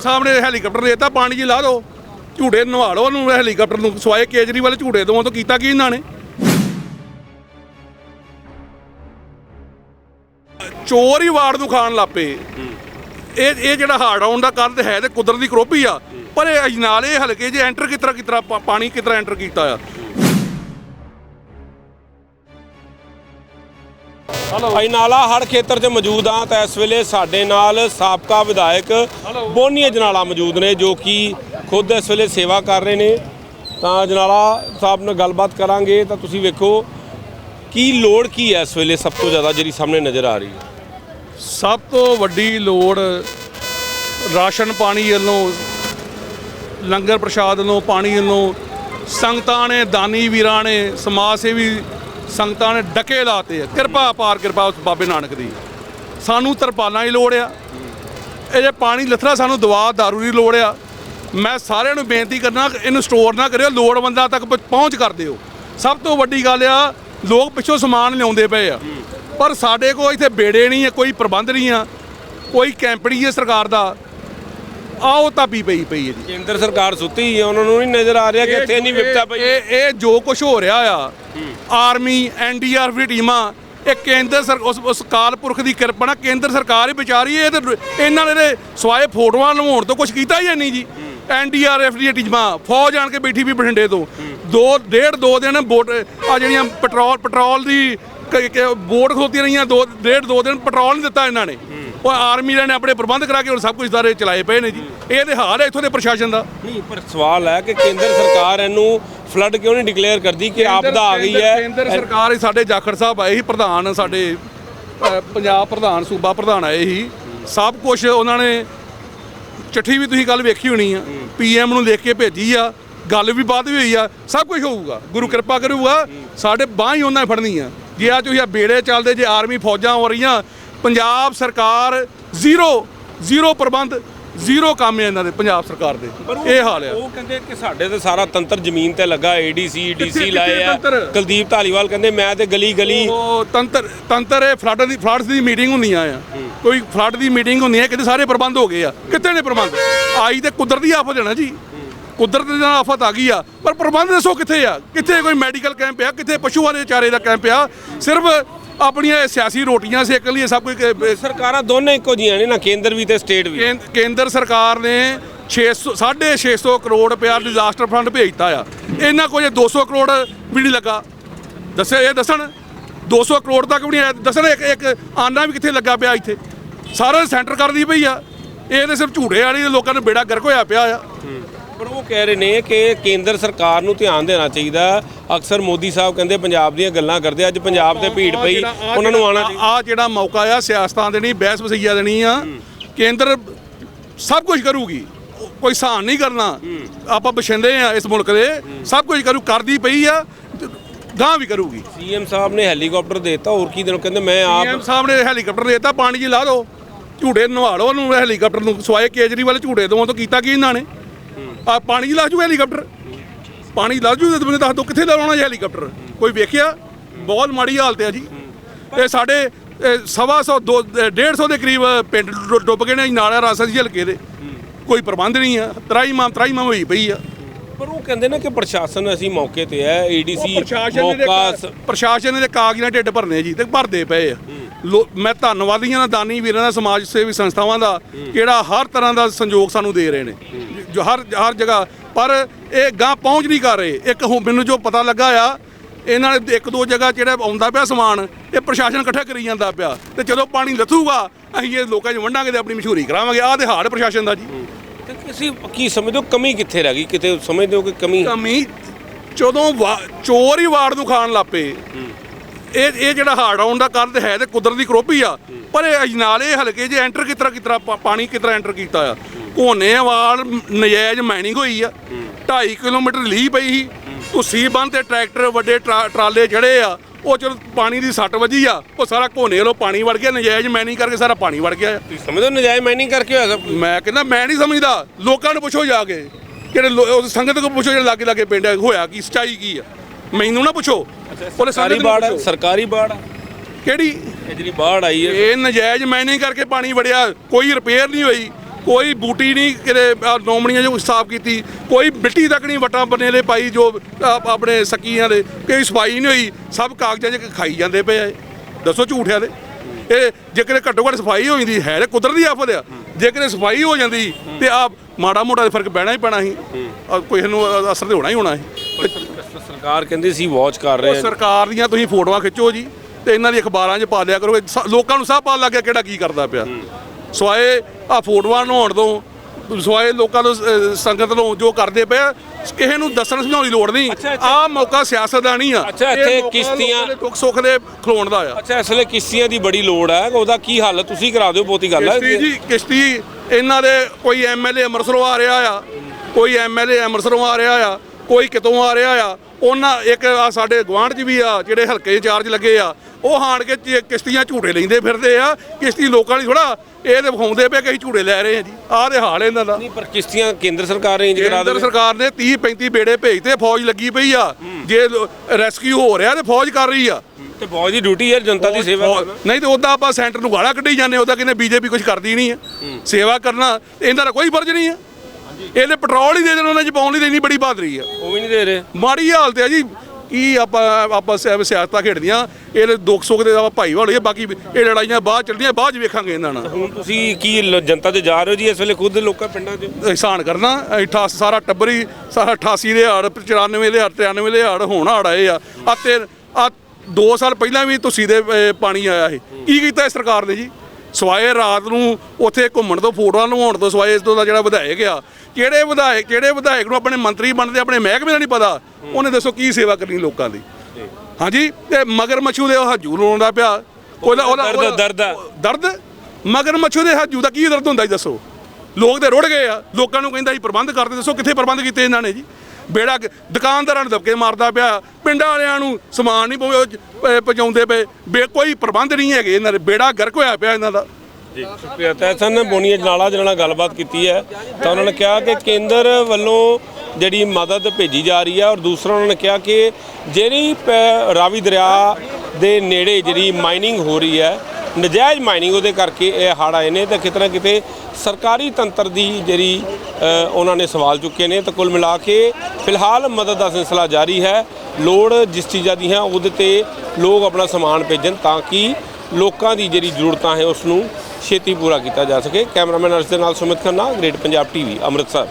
ਸਾਹਿਬ ਨੇ ਹੈਲੀਕਾਪਟਰ ਦੇਤਾ, ਪਾਣੀ 'ਚ ਲਾ ਦਿਓ। ਝੂੜੇ ਨਵਾ ਲਓ ਉਹਨੂੰ, ਹੈਲੀਕਾਪਟਰ ਨੂੰ ਸਵਾਏ ਕੇਜਰੀਵਾਲ ਝੂੜੇ ਦੋਵਾਂ ਤੋਂ ਕੀਤਾ ਕੀ ਇਹਨਾਂ ਨੇ? ਚੋਰ ਹੀ ਵਾਰਡ ਨੂੰ ਖਾਣ ਲੱਪੇ ਇਹ ਇਹ ਜਿਹੜਾ ਹਾਰਡ ਆਉਣ ਦਾ ਕਾਰਨ ਹੈ ਤੇ ਕੁਦਰਤ ਦੀ ਕਰੋਪੀ ਆ। ਪਰ ਇਹ ਅਜਨਾਲੇ ਹਲਕੇ ਜੇ ਐਂਟਰ ਕਿਤਰਾ ਕਿਤਰਾ ਪਾਣੀ ਕਿਤਰਾ ਐਂਟਰ ਕੀਤਾ ਆ। ਅਜਨਾਲਾ ਹੜ ਖੇਤਰ 'ਚ ਮੌਜੂਦ ਆ ਤਾਂ ਇਸ ਵੇਲੇ ਸਾਡੇ ਨਾਲ ਸਾਬਕਾ ਵਿਧਾਇਕ ਬੋਨੀ ਅਜਨਾਲਾ ਮੌਜੂਦ ਨੇ ਜੋ ਕਿ ਖੁਦ ਇਸ ਵੇਲੇ ਸੇਵਾ ਕਰ ਰਹੇ ਨੇ। ਤਾਂ ਅਜਨਾਲਾ ਸਾਹਿਬ ਨਾਲ ਗੱਲਬਾਤ ਕਰਾਂਗੇ ਤਾਂ ਤੁਸੀਂ ਵੇਖੋ ਕੀ ਲੋੜ ਕੀ ਹੈ ਇਸ ਵੇਲੇ ਸਭ ਤੋਂ ਜ਼ਿਆਦਾ ਜਿਹੜੀ ਸਾਹਮਣੇ ਨਜ਼ਰ ਆ ਰਹੀ ਹੈ। ਸਭ ਤੋਂ ਵੱਡੀ ਲੋੜ ਰਾਸ਼ਨ ਪਾਣੀ ਵੱਲੋਂ ਲੰਗਰ ਪ੍ਰਸ਼ਾਦ ਵੱਲੋਂ ਪਾਣੀ ਵੱਲੋਂ ਸੰਗਤਾਂ ਨੇ ਦਾਨੀ ਵੀਰਾਂ ਨੇ ਸਮਾਜ ਸੇਵੀ ਸੰਗਤਾਂ ਨੇ ਡਕੇ ਲਾਤੇ ਆ ਕਿਰਪਾ ਪਾਰ ਕਿਰਪਾ ਉਸ ਬਾਬੇ ਨਾਨਕ ਦੀ। ਸਾਨੂੰ ਤਰਪਾਲਾਂ ਦੀ ਲੋੜ ਆ। ਇਹ ਜੇ ਪਾਣੀ ਲੱਥਰਾ ਸਾਨੂੰ ਦਵਾ ਦਾਰੂ ਦੀ ਲੋੜ ਆ। ਮੈਂ ਸਾਰਿਆਂ ਨੂੰ ਬੇਨਤੀ ਕਰਨਾ ਕਿ ਇਹਨੂੰ ਸਟੋਰ ਨਾ ਕਰਿਓ ਲੋੜਵੰਦਾਂ ਤੱਕ ਪਹੁੰਚ ਕਰ ਦਿਓ। ਸਭ ਤੋਂ ਵੱਡੀ ਗੱਲ ਆ ਲੋਕ ਪਿੱਛੋਂ ਸਮਾਨ ਲਿਆਉਂਦੇ ਪਏ ਆ। ਪਰ ਸਾਡੇ ਕੋਲ ਇੱਥੇ ਬੇੜੇ ਨਹੀਂ ਆ ਕੋਈ ਪ੍ਰਬੰਧ ਨਹੀਂ ਆ ਕੋਈ ਕੈਂਪ ਨਹੀਂ ਹੈ ਸਰਕਾਰ ਦਾ। ਆਓ ਤਾਪੀ ਪਈ ਪਈ ਹੈ ਜੀ। ਕੇਂਦਰ ਸਰਕਾਰ ਸੁੱਤੀ ਹੈ ਉਹਨਾਂ ਨੂੰ ਨਹੀਂ ਨਜ਼ਰ ਆ ਰਿਹਾ ਕਿ ਇੱਥੇ ਨਹੀਂ ਵਿਪਤਾ ਪਈ ਇਹ ਇਹ ਜੋ ਕੁਝ ਹੋ ਰਿਹਾ ਆ ਆਰਮੀ ਐਨਡੀਆਰਐਫ ਦੀ ਟੀਮਾਂ, ਇਹ ਕੇਂਦਰ ਸਰ ਉਸ ਉਸ ਕਾਲ ਪੁਰਖ ਦੀ ਕਿਰਪਾ ਨਾਲ ਕੇਂਦਰ ਸਰਕਾਰ ਹੀ ਵਿਚਾਰੀ ਇਹ ਤੇ ਇਹਨਾਂ ਨੇ ਤੇ ਸਵਾਏ ਫੋਟੋਆਂ ਲਵਾਉਣ ਤੋਂ ਕੁਝ ਕੀਤਾ ਹੀ ਨਹੀਂ ਜੀ। ਐਨਡੀਆਰਐਫ ਦੀਆਂ ਟੀਮਾਂ, ਫੌਜ ਆਣ ਕੇ ਬੈਠੀ ਵੀ ਬਠਿੰਡੇ ਤੋਂ। ਦੋ ਡੇਢ ਦੋ ਦਿਨ ਬੋਟ ਆ ਜਿਹੜੀਆਂ ਪੈਟਰੋਲ ਪੈਟਰੋਲ ਦੀ ਬੋਟ ਖੋਤੀ ਰਹੀਆਂ, ਦੋ ਡੇਢ ਦੋ ਦਿਨ ਪੈਟਰੋਲ ਨਹੀਂ ਦਿੱਤਾ ਇਹਨਾਂ ਨੇ। ਉਹ ਆਰਮੀ ਵਾਲਿਆਂ ਨੇ ਆਪਣੇ ਪ੍ਰਬੰਧ ਕਰਾ ਕੇ ਹੁਣ ਸਭ ਕੁਝ ਸਾਰੇ ਚਲਾਏ ਪਏ ਨੇ ਜੀ। ਇਹ ਤੇ ਹਾਲ ਹੈ ਇੱਥੋਂ ਦੇ ਪ੍ਰਸ਼ਾਸਨ ਦਾ। ਨਹੀਂ ਪਰ ਸਵਾਲ ਹੈ ਕਿ ਕੇਂਦਰ ਸਰਕਾਰ ਇਹਨੂੰ ਫਲੱਡ ਕਿਉਂ ਨਹੀਂ ਡਿਕਲੇਅਰ ਕਰਦੀ ਕਿ ਆਪਦਾ ਆ ਗਈ ਹੈ? ਕੇਂਦਰ ਸਰਕਾਰ ਹੀ ਸਾਡੇ ਜਾਖੜ ਸਾਹਿਬ ਆਏ ਸੀ ਪ੍ਰਧਾਨ ਸਾਡੇ ਪੰਜਾਬ ਪ੍ਰਧਾਨ ਸੂਬਾ ਪ੍ਰਧਾਨ ਆਏ ਸੀ ਸਭ ਕੁਝ ਉਹਨਾਂ ਨੇ ਚਿੱਠੀ ਵੀ ਤੁਸੀਂ ਕੱਲ ਵੇਖੀ ਹੋਣੀ ਆ ਪੀਐਮ ਨੂੰ ਲਿਖ ਕੇ ਭੇਜੀ ਆ ਗੱਲ ਵੀ ਬਾਅਦ ਵੀ ਹੋਈ ਆ ਸਭ ਕੁਝ ਹੋਊਗਾ। ਗੁਰੂ ਕਿਰਪਾ ਕਰੂਗਾ ਸਾਡੇ ਬਾਂਹ ਹੀ ਉਹਨਾਂ ਫੜਨੀ ਆ। ਜੇ ਆ ਤੁਸੀਂ ਆ ਬੇੜੇ ਚੱਲਦੇ ਜੇ ਆਰਮੀ ਫੌਜਾਂ ਹੋ ਰਹੀਆਂ ਪੰਜਾਬ ਸਰਕਾਰ ਜ਼ੀਰੋ ਜ਼ੀਰੋ ਪ੍ਰਬੰਧ ਜ਼ੀਰੋ ਕੰਮ ਹੈ ਇਹਨਾਂ ਦੇ ਪੰਜਾਬ ਸਰਕਾਰ ਦੇ। ਇਹ ਹਾਲ ਆ ਉਹ ਕਹਿੰਦੇ ਕਿ ਸਾਡੇ ਤੇ ਸਾਰਾ ਤੰਤਰ ਜ਼ਮੀਨ ਤੇ ਲੱਗਾ ਏਡੀਸੀ ਡੀਸੀ ਲਾਏ ਆ? ਕੁਲਦੀਪ ਧਾਲੀਵਾਲ ਕਹਿੰਦੇ ਮੈਂ ਤੇ ਗਲੀ ਗਲੀ ਉਹ ਤੰਤਰ ਤੰਤਰ ਇਹ ਫਲੱਡ ਦੀ ਫਲੱਡ ਦੀ ਮੀਟਿੰਗ ਹੁੰਦੀਆਂ ਆ। ਕੋਈ ਫਲੱਡ ਦੀ ਮੀਟਿੰਗ ਹੁੰਦੀ ਹੈ ਕਿਤੇ ਸਾਰੇ ਪ੍ਰਬੰਧ ਹੋ ਗਏ ਆ। ਕਿੱਥੇ ਨੇ ਪ੍ਰਬੰਧ? ਆਈ ਤੇ ਕੁਦਰਤੀ ਆਫਤ ਹੈ ਨਾ ਜੀ। ਕੁਦਰਤ ਦੇ ਨਾਲ ਆਫਤ ਆ ਗਈ ਆ। ਪਰ ਪ੍ਰਬੰਧ ਦੱਸੋ ਕਿੱਥੇ ਆ? ਕਿੱਥੇ ਕੋਈ ਮੈਡੀਕਲ ਕੈਂਪ ਆ? ਕਿੱਥੇ ਪਸ਼ੂਆਂ ਦੇ ਚਾਰੇ ਦਾ ਕੈਂਪ ਆ? ਸਿਰਫ ਆਪਣੀਆਂ ਇਹ ਸਿਆਸੀ ਰੋਟੀਆਂ ਸੇਕ ਲਈ ਸਭ ਕੁਝ ਸਰਕਾਰਾਂ ਦੋਨੇ ਇੱਕੋ ਜਿਹੀਆਂ ਨੇ ਨਾ ਕੇਂਦਰ ਵੀ ਤੇ ਸਟੇਟ ਵੀ। ਕੇਂਦ- ਕੇਂਦਰ ਸਰਕਾਰ ਨੇ 600 650 ਕਰੋੜ ਰੁਪਇਆ ਡਿਜ਼ਾਸਟਰ ਫੰਡ ਭੇਜਤਾ ਆ। ਇਹਨਾਂ ਕੋਲ ਇਹ 200 ਕਰੋੜ ਵੀ ਨਹੀਂ ਲੱਗਾ। ਦੱਸਿਆ ਇਹ ਦੱਸਣ? 200 ਕਰੋੜ ਤੱਕ ਵੀ ਨਹੀਂ ਆਇਆ। ਦੱਸਣ ਇੱਕ ਇੱਕ ਆਨਾ ਵੀ ਕਿੱਥੇ ਲੱਗਾ ਪਿਆ ਇੱਥੇ? ਸਾਰਾ ਸੈਂਟਰ ਕਰਦੀ ਪਈ ਆ। ਇਹ ਤੇ ਸਿਰਫ ਝੂੜੇ ਵਾਲੀ ਦੇ ਲੋਕਾਂ ਨੂੰ ਬੇੜਾ ਗਰਕ ਹੋਇਆ ਪਿਆ ਆ। ਪਰ ਉਹ ਕਹਿ ਰਹੇ ਨੇ ਕਿ ਕੇਂਦਰ ਸਰਕਾਰ ਨੂੰ ਧਿਆਨ ਦੇਣਾ ਚਾਹੀਦਾ। ਅਕਸਰ ਮੋਦੀ ਸਾਹਿਬ ਕਹਿੰਦੇ ਪੰਜਾਬ ਦੀਆਂ ਗੱਲਾਂ ਕਰਦੇ ਅੱਜ ਪੰਜਾਬ ਤੇ ਭੀੜ ਪਈ ਉਹਨਾਂ ਨੂੰ ਆਣਾ ਆ ਜਿਹੜਾ ਮੌਕਾ ਆ ਸਿਆਸਤਾਂ ਦੇਣੀ ਬਹਿਸ ਵਸਈਆ ਦੇਣੀ ਆ। ਕੇਂਦਰ ਸਭ ਕੁਝ ਕਰੂਗੀ। ਕੋਈ ਸਹਾਨ ਨਹੀਂ ਕਰਨਾ। ਆਪਾਂ ਬਛਿੰਦੇ ਆ ਇਸ ਮੁਲਕ ਦੇ। ਸਭ ਕੁਝ ਕਰੂ ਕਰਦੀ ਪਈ ਆ। ਗਾਂ ਵੀ ਕਰੂਗੀ। ਸੀਐਮ ਸਾਹਿਬ ਨੇ ਹੈਲੀਕਾਪਟਰ ਦੇਤਾ। ਹੋਰ ਕੀ ਦੇਣਾ? ਕਹਿੰਦੇ ਮੈਂ ਆਪ ਸਾਹਿਬ ਨੇ ਹੈਲੀਕਾਪਟਰ ਦੇਤਾ। ਪਾਣੀ 'ਚ ਲਾ ਦਿਓ। ਝੂੜੇ ਨਵਾ ਲਓ ਉਹਨੂੰ ਹੈਲੀਕਾਪਟਰ ਨੂੰ ਸਵਾਏ ਕੇਜਰੀਵਾਲ ਝੂੜੇ ਦੋਵਾਂ ਤੋਂ ਕੀਤਾ ਕੀ ਇਹਨਾਂ ਨੇ? ਆ ਪਾਣੀ ਲਾ ਜੂ ਹੈਲੀਕਾਪਟਰ? ਪਾਣੀ ਲਾ ਜੂ ਤੇ ਮੈਨੂੰ ਦੱਸ ਦਿਓ ਕਿੱਥੇ ਲਾਉਣਾ ਜੀ ਹੈਲੀਕਾਪਟਰ? ਕੋਈ ਵੇਖਿਆ? ਬਹੁਤ ਮਾੜੀ ਹਾਲਤ ਹੈ ਜੀ। ਇਹ ਸਾਡੇ ਸਵਾ ਸੌ ਦੋ 150 ਦੇ ਕਰੀਬ ਪਿੰਡ ਡੁੱਬ ਗਏ ਨੇ ਨਾਲਾ ਰਾਸਾ ਜੀ ਹਲਕੇ ਦੇ। ਕੋਈ ਪ੍ਰਬੰਧ ਨਹੀਂ ਆ। ਤਰਾਈ ਮਾਮ ਤਰਾਈ ਮਾਮ ਹੋਈ ਪਈ ਆ। ਪਰ ਉਹ ਕਹਿੰਦੇ ਨੇ ਕਿ ਪ੍ਰਸ਼ਾਸਨ ਅਸੀਂ ਮੌਕੇ ਤੇ ਹੈ ਏਡੀਸੀ ਪ੍ਰਸ਼ਾਸਨ ਨੇ ਮੌਕਾ ਪ੍ਰਸ਼ਾਸਨ ਦੇ ਕਾਗਜ਼ਾਂ ਢਿੱਡ ਭਰਨੇ ਜੀ ਤੇ ਭਰਦੇ ਪਏ ਆ। ਮੈਂ ਧੰਨਵਾਦੀਆਂ ਦਾ ਦਾਨੀ ਵੀਰਾਂ ਦਾ ਸਮਾਜ ਸੇਵੀ ਸੰਸਥਾਵਾਂ ਦਾ ਕਿਹੜਾ ਹਰ ਤਰ੍ਹਾਂ ਦਾ ਸੰਯੋਗ ਸਾਨੂੰ ਦੇ ਰਹੇ ਨੇ। ਜੋ ਹਰ ਹਰ ਜਗ੍ਹਾ। ਪਰ ਇਹ ਗਾਂ ਪਹੁੰਚ ਨਹੀਂ ਕਰ ਰਹੇ। ਇੱਕ ਹੁਣ ਮੈਨੂੰ ਜੋ ਪਤਾ ਲੱਗਾ ਆ ਇਹਨਾਂ ਨੇ ਇੱਕ ਦੋ ਜਗ੍ਹਾ ਜਿਹੜਾ ਆਉਂਦਾ ਪਿਆ ਸਮਾਨ ਇਹ ਪ੍ਰਸ਼ਾਸਨ ਇਕੱਠਾ ਕਰੀ ਜਾਂਦਾ ਪਿਆ। ਤੇ ਜਦੋਂ ਪਾਣੀ ਲੱਥੂਗਾ ਅਸੀਂ ਇਹ ਲੋਕਾਂ 'ਚ ਵੰਡਾਂਗੇ ਤੇ ਆਪਣੀ ਮਸ਼ਹੂਰੀ ਕਰਾਵਾਂਗੇ। ਆਹ ਤੇ ਹਾਲ ਹੈ ਪ੍ਰਸ਼ਾਸਨ ਦਾ ਜੀ। ਤੇ ਕਿਸੇ ਕੀ ਸਮਝਦੇ ਹੋ? ਕਮੀ ਕਿੱਥੇ ਰਹਿ ਗਈ? ਕਿਤੇ ਸਮਝਦੇ ਹੋ ਕਿ ਕਮੀ? ਕਮੀ ਜਦੋਂ ਚੋਰ ਹੀ ਵਾਰਡ ਨੂੰ ਖਾਣ ਲੱਪੇ ਇਹ ਇਹ ਜਿਹੜਾ ਹਾਰਡ ਆਉਣ ਦਾ ਕਾਰਨ ਹੈ ਤੇ ਕੁਦਰਤ ਦੀ ਕਰੋਪੀ ਆ। ਪਰ ਇਹ ਅਜਨਾਲੇ ਹਲਕੇ 'ਚ ਐਂਟਰ ਕਿਤਰਾ ਕਿਤਰਾ ਪਾਣੀ ਕਿਤਰਾ ਐਂਟਰ ਕੀਤਾ ਆ। ਘੋਨੇਵਾਲ ਨਜਾਇਜ਼ ਮਾਈਨਿੰਗ ਹੋਈ ਆ। 2.5 ਕਿਲੋਮੀਟਰ ਲੀ ਪਈ ਸੀ। ਤੁਸੀਂ ਬੰਦ ਤੇ ਟਰੈਕਟਰ ਵੱਡੇ ਟਰਾ- ਟਰਾਲੇ ਜਿਹੜੇ ਆ। ਉਹ ਚਲੋ ਪਾਣੀ ਦੀ ਸੱਟ ਵੱਜੀ ਆ। ਉਹ ਸਾਰਾ ਘੋਨੇ ਵੱਲੋਂ ਪਾਣੀ ਵੜ ਗਿਆ ਨਜਾਇਜ਼ ਮਾਈਨਿੰਗ ਕਰਕੇ ਸਾਰਾ ਪਾਣੀ ਵੜ ਗਿਆ ਤੁਸੀਂ ਸਮਝਦੇ ਹੋ ਨਜਾਇਜ਼ ਮਾਈਨਿੰਗ ਕਰਕੇ ਹੋਇਆ ਸਭ? ਮੈਂ ਕਹਿੰਦਾ ਮੈਂ ਨਹੀਂ ਸਮਝਦਾ। ਲੋਕਾਂ ਨੂੰ ਪੁੱਛੋ ਜਾ ਕੇ। ਕਿਹੜੇ ਸੰਗਤ ਨੂੰ ਪੁੱਛੋ ਜਿਹੜੇ ਲਾਗੇ ਲਾਗੇ ਪਿੰਡ ਹੋਇਆ ਕੀ ਸਚਾਈ ਕੀ ਆ? ਮੈਨੂੰ ਨਾ ਪੁੱਛੋ। ਉਹਨੇ ਸਰਕਾਰੀ ਨੂੰ ਬਾੜ ਪੁੱਛੋ। ਸਰਕਾਰੀ ਬਾੜ ਹੈ। ਕਿਹੜੀ? ਇਹ ਜਿਹੜੀ ਬਾੜ ਆਈ ਹੈ ਇਹ ਨਜਾਇਜ਼ ਮਾਈਨਿੰਗ ਕਰਕੇ ਪਾਣੀ ਵੜਿਆ ਕੋਈ ਰਿਪੇਅਰ ਨਹੀਂ ਹੋਈ ਕੋਈ ਬੂਟੀ ਨਹੀਂ ਕਿਤੇ ਆਹ ਨੋਮਣੀਆਂ ਜੋ ਸਾਫ਼ ਕੀਤੀ ਕੋਈ ਮਿੱਟੀ ਤੱਕ ਨਹੀਂ ਵਟਾਂ ਬੰਨੇ ਦੇ ਪਾਈ ਜੋ ਆਪ- ਆਪਣੇ ਸਕੀਆਂ ਦੇ ਕੋਈ ਸਫ਼ਾਈ ਨਹੀਂ ਹੋਈ ਸਭ ਕਾਗਜ਼ਾਂ 'ਚ ਖਾਈ ਜਾਂਦੇ ਪਏ ਆ ਇਹ। ਦੱਸੋ ਝੂਠਿਆ ਦੇ। ਇਹ ਜੇ ਕਿਤੇ ਘੱਟੋ ਘੱਟ ਸਫ਼ਾਈ ਹੋ ਜਾਂਦੀ ਹੈ ਤੇ ਕੁਦਰਤੀ ਆਫਤ ਆ। ਜੇ ਕਿਤੇ ਸਫ਼ਾਈ ਹੋ ਜਾਂਦੀ ਤੇ ਆ ਮਾੜਾ ਮੋਟਾ ਫ਼ਰਕ ਪੈਣਾ ਹੀ ਪੈਣਾ ਸੀ। ਆਹ ਕੋਈ ਨੂੰ ਅਸਰ ਤੇ ਹੋਣਾ ਹੀ ਹੋਣਾ ਸੀ। ਸਰਕਾਰ ਕਹਿੰਦੀ ਸੀ ਵਾਚ ਕਰ ਰਹੇ ਉਹ ਹਾਂ ਸਰਕਾਰ ਦੀਆਂ ਤੁਸੀਂ ਫੋਟੋਆਂ ਖਿੱਚੋ ਜੀ ਤੇ ਇਹਨਾਂ ਦੀ ਅਖਬਾਰਾਂ 'ਚ ਪਾ ਲਿਆ ਕਰੋ। ਇਹ ਸ- ਲੋਕਾਂ ਨੂੰ ਸਭ ਪਤਾ ਲੱਗ ਗਿਆ ਕਿਹੜਾ ਕੀ ਕਰਦਾ ਪਿਆ। ਸਵਾਏ ਆ ਫੋਟੋਆਂ ਨਹਾਉਣ ਤੋਂ ਸਵਾਏ ਲੋਕਾਂ ਨੂੰ ਅਹ, ਸੰਗਤ ਨੂੰ ਜੋ ਕਰਦੇ ਪਏ ਆ, ਕਿਸੇ ਨੂੰ ਦੱਸਣ ਸਮਝਾਉਣ ਦੀ ਲੋੜ ਨਹੀਂ। ਅੱਛਾ, ਅੱਛਾ। ਆ ਮੌਕਾ ਸਿਆਸਤ ਦਾ ਨਹੀਂ ਆ। ਅੱਛਾ, ਇਹ ਇੱਥੇ ਮੌਕਾ ਕਿਸ਼ਤੀਆਂ- ਲੋਕਾਂ ਦੇ ਦੁੱਖ ਸੁੱਖ ਦੇ ਖਲੋਣ ਦਾ ਆ। ਅੱਛਾ ਇਸ ਵੇਲੇ ਕਿਸ਼ਤੀਆਂ ਦੀ ਬੜੀ ਲੋੜ ਹੈ ਉਹਦਾ ਕੀ ਹੱਲ ਤੁਸੀਂ ਕਰਾ ਦਿਓ ਬਹੁਤੀ ਗੱਲ ਹੈ ਕਿਸ਼ਤੀ ਜੀ ਕਿਸ਼ਤੀ ਇਹਨਾਂ ਦੇ ਕੋਈ ਐਮਐਲਏ ਅੰਮ੍ਰਿਤਸਰੋਂ ਆ ਰਿਹਾ ਆ। ਕੋਈ ਐਮਐਲਏ ਅੰਮ੍ਰਿਤਸਰੋਂ ਆ ਰਿਹਾ ਆ। ਕੋਈ ਕਿਤੋਂ ਆ ਰਿਹਾ ਆ ਉਹਨਾਂ ਇੱਕ ਆ ਸਾਡੇ ਗਵਾਂਢ 'ਚ ਵੀ ਆ ਜਿਹੜੇ ਹਲਕੇ ਚਾਰਜ ਲੱਗੇ ਆ ਉਹ ਹਾਣ ਕੇ ਚ- ਕਿਸ਼ਤੀਆਂ ਝੂਟੇ ਲੈਂਦੇ ਫਿਰਦੇ ਆ ਕਿਸ਼ਤੀ ਲੋਕਾਂ ਦੀ ਥੋੜਾ ਇਹ ਤੇ ਵਿਖਾਉਂਦੇ ਪਏ ਕਿ ਅਸੀਂ ਝੂਟੇ ਲੈ ਰਹੇ ਆ ਜੀ ਆਹ ਦੇ ਹਾਲ ਇਹਨਾਂ ਦਾ। ਨਹੀਂ ਪਰ ਕਿਸ਼ਤੀਆਂ ਕੇਂਦਰ ਸਰਕਾਰ ਰੇਂਜ ਕਰਾ ਕੇਂਦਰ ਸਰਕਾਰ ਨੇ 30 35 ਬੇੜੇ ਭੇਜਤੇ ਫੌਜ ਲੱਗੀ ਪਈ ਆ ਜੇ ਰੈਸਕਿਊ ਹੋ ਰਿਹਾ ਤੇ ਫੌਜ ਕਰ ਰਹੀ ਆ। ਤੇ ਬਹੁਤ ਦੀ ਡਿਊਟੀ ਹੈ ਜਨਤਾ ਦੀ ਸੇਵਾ ਫੌਜ- ਕਰਨਾ। ਨਹੀਂ ਤੇ ਉਹਦਾ ਆਪਾਂ ਸੈਂਟਰ ਨੂੰ ਗਾਲਾਂ ਕੱਢੀ ਜਾਂਦੇ ਉਹਦਾ ਕਹਿੰਦੇ ਬੀਜੇਪੀ ਕੁਝ ਕਰਦੀ ਨਹੀਂ ਹੈ ਸੇਵਾ ਕਰਨਾ ਇਹਨਾਂ ਦਾ ਕੋਈ ਫਰਜ਼ ਨਹੀਂ ਹੈ ਇਹਦੇ ਪੈਟਰੋਲ ਹੀ ਦੇ ਦੇਣ ਉਹਨਾਂ ਚ ਪਾਉਣ ਲਈ ਇੰਨੀ ਬੜੀ ਬਹਾਦਰੀ ਆ। ਉਹ ਵੀ ਨਹੀਂ ਦੇ ਰਹੇ। ਮਾੜੀ ਹਾਲਤ ਹੈ ਜੀ ਕੀ ਆਪਾਂ ਆਪਾਂ ਸਿਆ- ਸਿਆਸਤਾਂ ਖੇਡਦੀਆਂ ਇਹਦੇ ਦੁੱਖ ਸੁੱਖ ਦੇ ਆਪਾਂ ਭਾਈ ਵਾਲੇ ਬਾਕੀ ਇਹ ਲੜਾਈਆਂ ਬਾਅਦ ਚੱਲਦੀਆਂ ਬਾਅਦ ਚ ਵੇਖਾਂਗੇ ਇਹਨਾਂ ਨਾਲ। ਹੁਣ ਤੁਸੀਂ ਕੀ ਲ- ਜਨਤਾ ਤੇ ਜਾ ਰਹੇ ਹੋ ਜੀ ਇਸ ਵੇਲੇ ਖੁਦ ਲੋਕਾਂ ਪਿੰਡਾਂ 'ਚ? ਇਹਸਾਨ ਕਰਨਾ ਅਠਾ ਸਾਰਾ ਟੱਬਰ ਹੀ ਸਾਰਾ 88 ਦੇ ਹੜ 94 ਦੇ ਹੜ 93 ਦੇ ਹੜ ਹੁਣ ਹੜ ਆਏ ਆ। ਆ ਤੇ ਆ 2 ਸਾਲ ਪਹਿਲਾਂ ਵੀ ਤੁਸੀਂ ਦੇ ਅਹ, ਪਾਣੀ ਆਇਆ ਇਹ ਕੀ ਕੀਤਾ ਇਸ ਸਰਕਾਰ ਨੇ ਜੀ? ਸਵਾਏ ਰਾਤ ਨੂੰ ਉੱਥੇ ਘੁੰਮਣ ਤੋਂ ਫੋਟੋਆਂ ਲਵਾਉਣ ਤੋਂ ਸਵਾਏ ਇਸ ਤੋਂ ਦਾ ਜਿਹੜਾ ਵਿਧਾਇਕ ਆ ਕਿਹੜੇ ਵਿਧਾਇਕ ਕਿਹੜੇ ਵਿਧਾਇਕ ਨੂੰ ਆਪਣੇ ਮੰਤਰੀ ਬਣਦੇ ਆਪਣੇ ਮਹਿਕਮੇ ਦਾ ਨਹੀਂ ਪਤਾ? ਉਹਨੇ ਦੱਸੋ ਕੀ ਸੇਵਾ ਕਰਨੀ ਲੋਕਾਂ ਦੀ। ਹਾਂਜੀ? ਤੇ ਮਗਰ ਮੱਛੂ ਦੇ ਹਜੂ ਲਾਉਂਦਾ ਪਿਆ। ਉਹਦਾ ਉਹਦਾ ਦਰਦ- ਦਰਦ? ਮਗਰ ਮੱਛੂ ਦੇ ਹਜੂ ਦਾ ਕੀ ਦਰਦ ਹੁੰਦਾ ਜੀ ਦੱਸੋ? ਲੋਕ ਤੇ ਰੁੜ ਗਏ ਆ। ਲੋਕਾਂ ਨੂੰ ਕਹਿੰਦਾ ਜੀ ਪ੍ਰਬੰਧ ਕਰਦੇ ਦੱਸੋ ਕਿੱਥੇ ਪ੍ਰਬੰਧ ਕੀਤੇ ਇਹਨਾਂ ਨੇ ਜੀ? ਬੇੜਾ ਦੁਕਾਨਦਾਰਾਂ ਨੂੰ ਦਬਕੇ ਮਾਰਦਾ ਪਿਆ। ਪਿੰਡਾਂ ਵਾਲਿਆਂ ਨੂੰ ਸਮਾਨ ਨਹੀਂ ਪਹੁੰਚਾਉਂਦੇ ਪਏ। ਬੇ ਕੋਈ ਪ੍ਰਬੰਧ ਨਹੀਂ ਹੈਗੇ ਇਹਨਾਂ ਦੇ। ਬੇੜਾ ਗਰਕ ਹੋਇਆ ਪਿਆ ਇਹਨਾਂ ਦਾ। ਜੀ। ਸ਼ੁਕਰੀਆ। ਤੈਸਨ ਨੇ ਬੋਨੀਆ ਜਨਾਲਾ ਜਿਹਨਾਂ ਨਾਲ ਗੱਲਬਾਤ ਕੀਤੀ ਹੈ। ਤਾਂ ਉਹਨਾਂ ਨੇ ਕਿਹਾ ਕਿ ਕੇਂਦਰ ਵੱਲੋਂ ਜਿਹੜੀ ਮਦਦ ਭੇਜੀ ਜਾ ਰਹੀ ਹੈ ਔਰ ਦੂਸਰਾ ਉਹਨਾਂ ਨੇ ਕਿਹਾ ਕਿ ਜਿਹੜੀ ਪ- ਰਾਵੀ ਦਰਿਆ ਦੇ ਨੇੜੇ ਜਿਹੜੀ ਮਾਈਨਿੰਗ ਹੋ ਰਹੀ ਹੈ, ਨਜਾਇਜ਼ ਮਾਈਨਿੰਗ ਉਹਦੇ ਕਰਕੇ ਇਹ ਹੜ੍ਹ ਆਏ ਨੇ ਤਾਂ ਕਿਤੇ ਨਾ ਕਿਤੇ ਸਰਕਾਰੀ ਤੰਤਰ ਦੀ ਜਿਹੜੀ ਉਹਨਾਂ ਨੇ ਸਵਾਲ ਚੁੱਕੇ ਨੇ ਤਾਂ ਕੁੱਲ ਮਿਲਾ ਕੇ ਫਿਲਹਾਲ ਮਦਦ ਦਾ ਸਿਲਸਿਲਾ ਜਾਰੀ ਹੈ। ਲੋੜ ਜਿਸ ਚੀਜ਼ਾਂ ਦੀ ਹੈ ਉਹਦੇ ਤੇ ਲੋਕ ਆਪਣਾ ਸਮਾਨ ਭੇਜਣ ਤਾਂ ਕਿ ਲੋਕਾਂ ਦੀ ਜਿਹੜੀ ਜ਼ਰੂਰਤਾਂ ਹੈ ਉਸ ਨੂੰ ਛੇਤੀ ਪੂਰਾ ਕੀਤਾ ਜਾ ਸਕੇ। ਕੈਮਰਾਮੈਨ ਅਰਸ਼ ਦੇ ਨਾਲ ਸੁਮਿਤ ਖੰਨਾ, ਗ੍ਰੇਟ ਪੰਜਾਬ ਟੀਵੀ, ਅੰਮ੍ਰਿਤਸਰ।